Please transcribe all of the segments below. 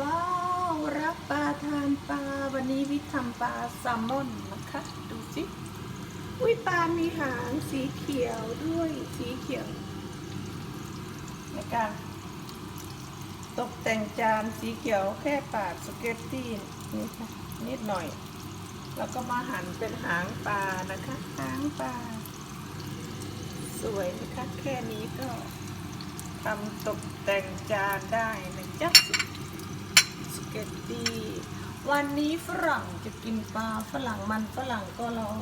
ว้าว รักปลาทานปลา วันนี้วิทย์ทำปลาแซลมอนนะคะ ดูสิอุ้ยปลา มีหางสีเขียวด้วยสีเขียวในการตกแต่งจานสีเขียวแค่ปาดสเก็ตตี้นี่ค่ะนิดหน่อย แล้วก็มาหั่นเป็นหางปลานะคะ หางปลา สวยนะคะแค่นี้ก็ทำตกแต่งจานได้นะจ๊ะ สเกตตี้ วันนี้ฝรั่งจะกินปลาฝรั่งมันฝรั่งก็ลอง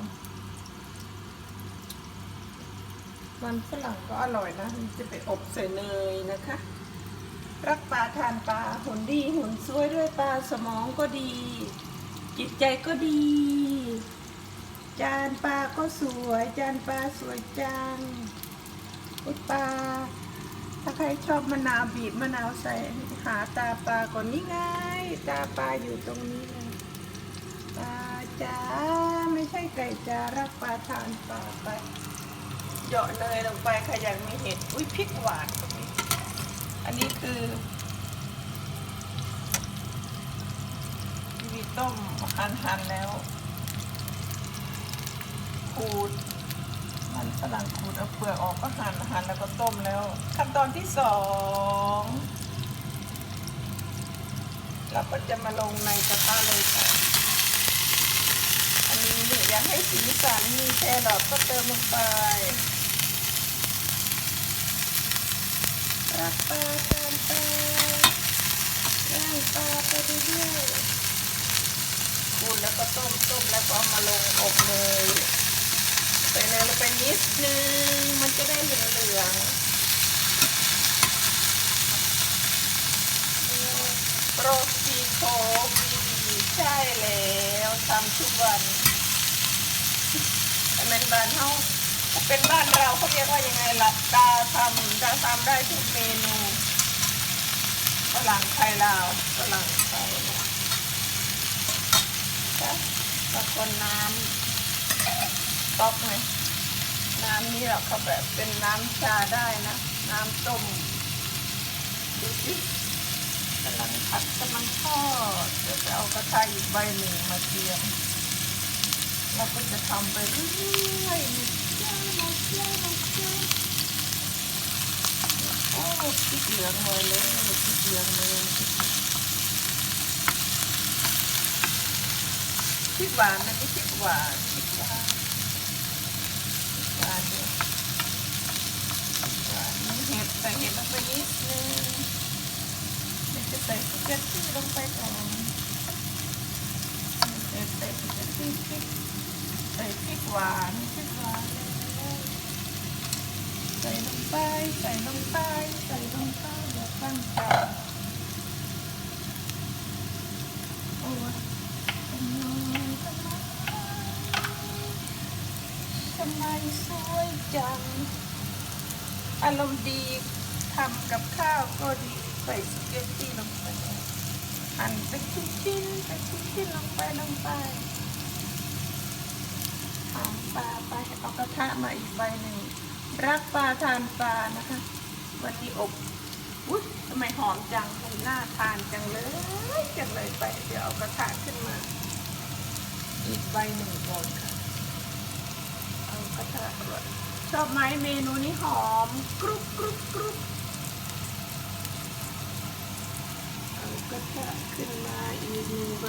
มันฝรั่งก็อร่อยนะจะไปอบใส่เนยนะคะ รักปลาทานปลาหุ่นดีหุ่นสวยด้วยปลาสมองก็ดี จิตใจก็ดี จานปลาก็สวย จานปลาสวยจังปลา ถ้าใครชอบมะนาวบีบมะนาวใส่หาตาปลาก่อนนี่ไงตาปลาอยู่ตรงนี้เลยปลาจ้าไม่ใช่ไก่จ้ารักปลาทานปลาไปเหยาะเนยลงไปใครอยากมีเห็ดอุ้ยพริกหวานอันนี้คือมีต้มหั่นหั่นๆแล้วขูด มันฝรั่งขูดเอาเปลือกออกก็หั่นหั่นแล้วก็ต้มแล้ว ขั้นตอนที่สองเราก็จะมาลงในกระทะเลยค่ะ อันนี้เนี่ยอยากให้สีสันมีแครอทก็เติมลงไปรักปลาทานปลาย่างปลาไปเรื่อยๆขูดแล้วก็ต้มต้มแล้วก็เอามาลงอบเลย ไปนิดนึง มันจะได้เหลืองเหลืองโปรตีโคบีบีใช่แล้วทำทุกวันเป็นบ้านเฮาเป็นบ้านเราเขาเรียกว่ายังไงหลับตาทำจะทำได้ทุกเมนูฝรั่งไทยลาวฝรั่งไทยลาวค่ะตะคนน้ำต๊อกไหม น้ำนี่เราเขาแบบเป็นน้ำชาได้นะ น้ำต้ม ดูสิกำลังผัดกำลังทอดเดี๋ยวจะเอากระทะอีกใบหนึ่งมาเตรียมเราก็จะทำไปเรื่อยๆนะจ๊ะนะจ๊ะนะจ๊ะโอ้พริกเหลืองเลยเลยพริกเหลืองเลยพริกหวานนะนี่พริกหวานพริกหวาน หวานด้วยหวานมีเห็ดใส่เห็ดลงไปนิดนึงเดี๋ยวจะใส่สเก็ตตี้ลงไปก่อนเดี๋ยวใส่สเก็ตตี้พริกใส่พริกหวานพริกหวานเลยใส่ลงไปใส่ลงไปใส่ลงไปเดี๋ยวตั้งใจโอ้ยทำไมทำไม ทำไมสวยจัง อารมณ์ดีทำกับข้าวก็ดีใส่สเกตตี้ลงไปหั่นเป็นชิ้นๆเป็นชิ้นๆลงไปลงไปหางปลาไปเอากระทะมาอีกใบหนึ่งรักปลาทานปลานะคะ วันนี้อบอุ้ยทำไมหอมจังมันน่าทานจังเลยจังเลยไป เดี๋ยวเอากระทะขึ้นมา อีกใบหนึ่งก่อนค่ะ กระทะด้วยชอบไหมเมนูนี้หอมกรุบกรุบกรุบเอากระทะขึ้นมาอีกหนึ่งใบ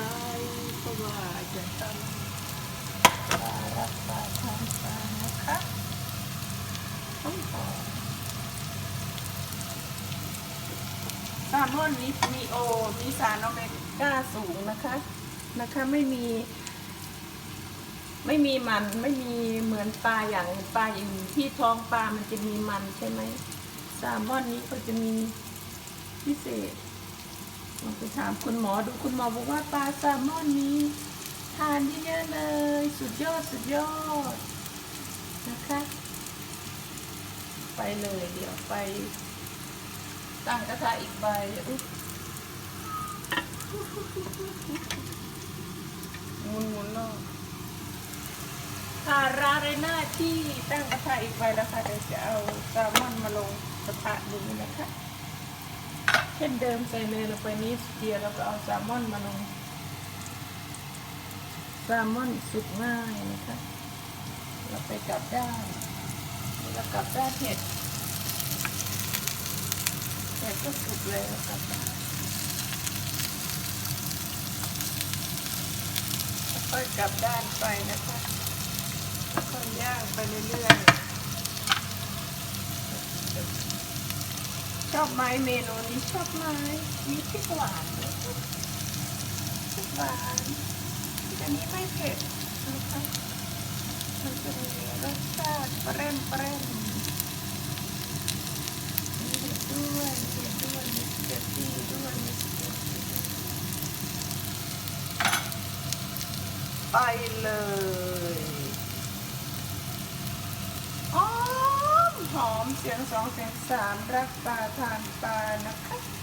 เพราะว่าจะทำปลารับปลาทานปลานะคะหอมหอมแซลมอนนี้มีโอมีสารโอเมก้าสูงนะคะนะคะไม่มี ไม่มีมันไม่มีเหมือนปลาอย่างปลาอย่างอื่นที่ท้องปลามันจะมีมันใช่ไหมแซลมอนนี้ก็จะมีพิเศษลองไปถามคุณหมอดูคุณหมอบอกว่าปลาแซลมอนนี้ ทานเยอะๆเลย สุดยอดสุดยอดนะคะ ไปเลยเดี๋ยวไป ตั้งกระทะอีกใบอุ๊หมุนหมุนๆรอบ ภาระในหน้าที่ตั้งกระทะอีกใบแล้วค่ะเดี๋ยวจะเอาแซลมอนมาลงกระทะดูนะคะ เช่นเดิมใส่เลยลงไปนิดเดียวแล้วก็เอาแซลมอนมาลงแซลมอนสุกง่ายนะคะ เราไปกลับด้านแล้วกลับด้านเห็ดเห็ดก็สุกเลยแล้วกลับด้านค่อยกลับด้านไปนะคะ ค่อยๆย่างไปเรื่อยๆ ชอบไหมเมนูนี้ชอบไหมมีพริกหวานไหมพริกหวานอันนี้ไม่เผ็ดนะคะมันจะมีรสชาติเปรี้ยมเปรี้ยมมีเห็ดด้วยเห็ดด้วยมีสเกตตี้ด้วยมีสเกตตี้ไปเลยหอม หอมเสียงสองเสียงสามรักปลาทานปลานะคะ